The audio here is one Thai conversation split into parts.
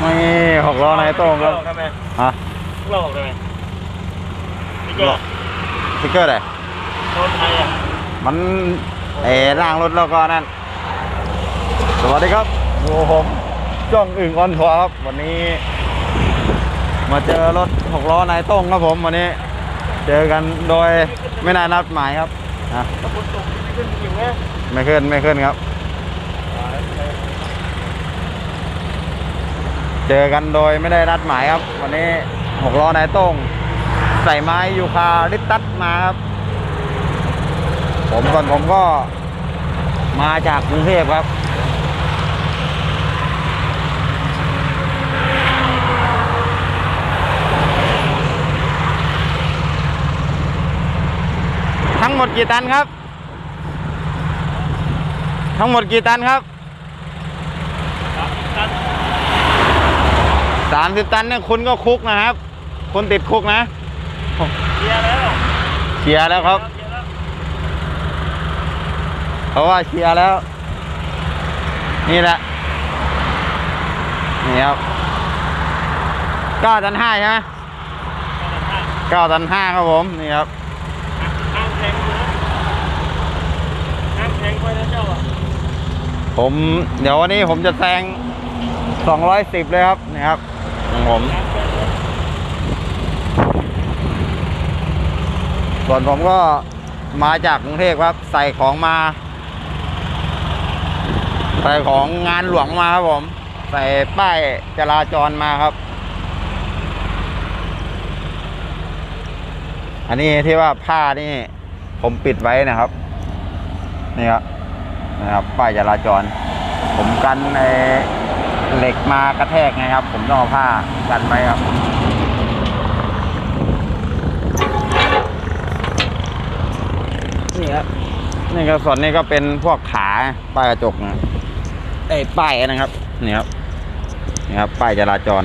ไม่หกล้อในโต้งครับทำไมฮะเราออกทำไมพี่เจ้าสติ๊กเกอร์ไหนโดนไทยอะมันเออล่างรถแล้วก็นั่นสวัสดีครับดูผมจ้องอึ่งออนทัวร์ครับ วันนี้ มาเจอรถหกล้อในโต้งครับผมวันนี้ เจอกันโดยไม่น่านัดหมายครับอะถ้าฝนตกไม่ขึ้นอยู่ไหมไม่ขึ้นไม่ขึ้นครับ เจอกันโดยไม่ได้นัดหมายครับ วันนี้หกล้อนายโต้ง ใส่ไม้ยูคาริตัสมาครับ ผมก่อนผมก็มาจากกรุงเทพครับ ทั้งหมดกี่ตันครับ ทั้งหมดกี่ตันครับ ตัน สามสิบตันเนี่ยคุณก็คุกนะครับคุณติดคุกนะเคลียร์แล้วเชียร์แล้วครับเพราะว่าเชียร์แล้ว นี่แหละนี่ครับเก้าตันห้าใช่ไหมเก้าตันห้าครับผมนี่ครับห้างแทงเลยห้างแทงไปแล้วเจ้าผมเดี๋ยววันนี้ผมจะแซงสองร้อยสิบเลยครับนี่ครับ ของผมส่วนผมก็มาจากกรุงเทพครับ ใส่ของมา ใส่ของงานหลวงมาครับผม ใส่ป้ายจราจรมาครับ อันนี้ที่ว่าผ้านี่ ผมปิดไว้นะครับ นี่ครับนะครับ ป้ายจราจร ผมกันใน เหล็กมากระแทกไงครับ ผมต้องเอาผ้ากันไว้ครับนี่ครับนี่ก็ส่วนนี้ก็เป็นพวกขาป้ายกระจกนะไอ้ป้ายนะครับนี่ครับนี่ครับป้ายจราจร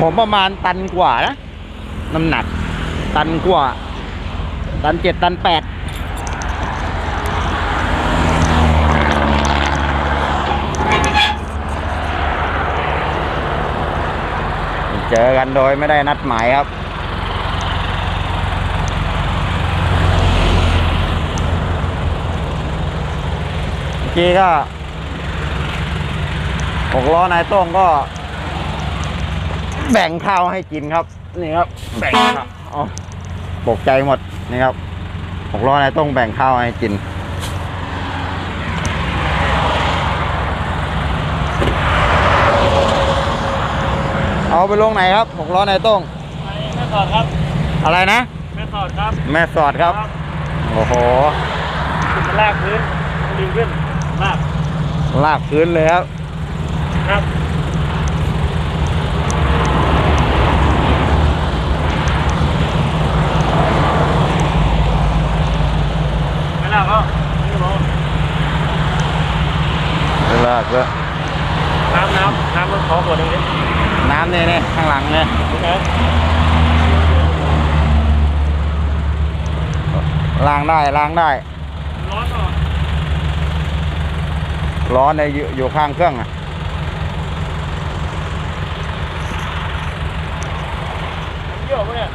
ผมประมาณตันกว่านะ น้ำหนัก ตันกว่า ตันเจ็ดตันแปดเจอกันโดยไม่ได้นัดหมายครับเมื่อกี้ก็หกล้อนายโต้งก็ แบ่งข้าวให้กินครับ นี่ครับ แบ่งข้าวอ๋อตกใจหมดนี่ครับหกล้อนายโต้งแบ่งข้าวให้กินเอาไปลงไหนครับหกล้อนายโต้งไปแม่สอดครับ อะไรนะ แม่สอดครับ แม่สอดครับ โอ้โหขึ้นมาลากพื้นดึงขึ้นลากลากพื้นเลยครับ ครับไม่ลากก็นี่บอก ลากแล้วน้ำน้ำน้ำมันขอขวดหนึงดิน้ำเนี่ยเนี่ยข้างหลังเนี่ยโอเคล้างได้ล้างได้ ร้อนอะร้อนเนี่ยอยู่อยู่ข้างเครื่องอะเยี่ยวปะเนี่ย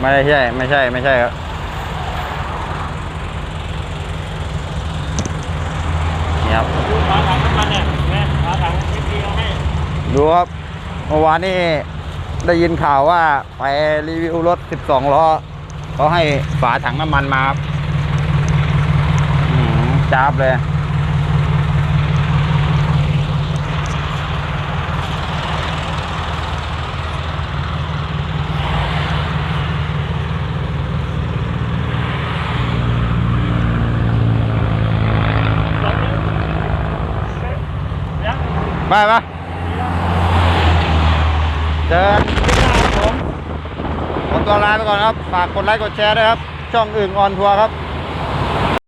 ไม่ใช่ไม่ใช่ไม่ใช่ครับ นี่ครับ ดูฝาถังน้ำมันเนี่ยแม่ฝาถังนิดเดียวให้ ดูครับเมื่อวานนี้ได้ยินข่าวว่าไปรีวิวรถ 12 ล้อเขาให้ฝาถังน้ำมันมาครับจ้าบเลยสองนิ้วยังไปปะ เจอกันที่หน้าครับผมขอตัวลาไปก่อนครับ ฝากกดไลค์กดแชร์ด้วยครับ ช่องอื่นออนทัวร์ครับ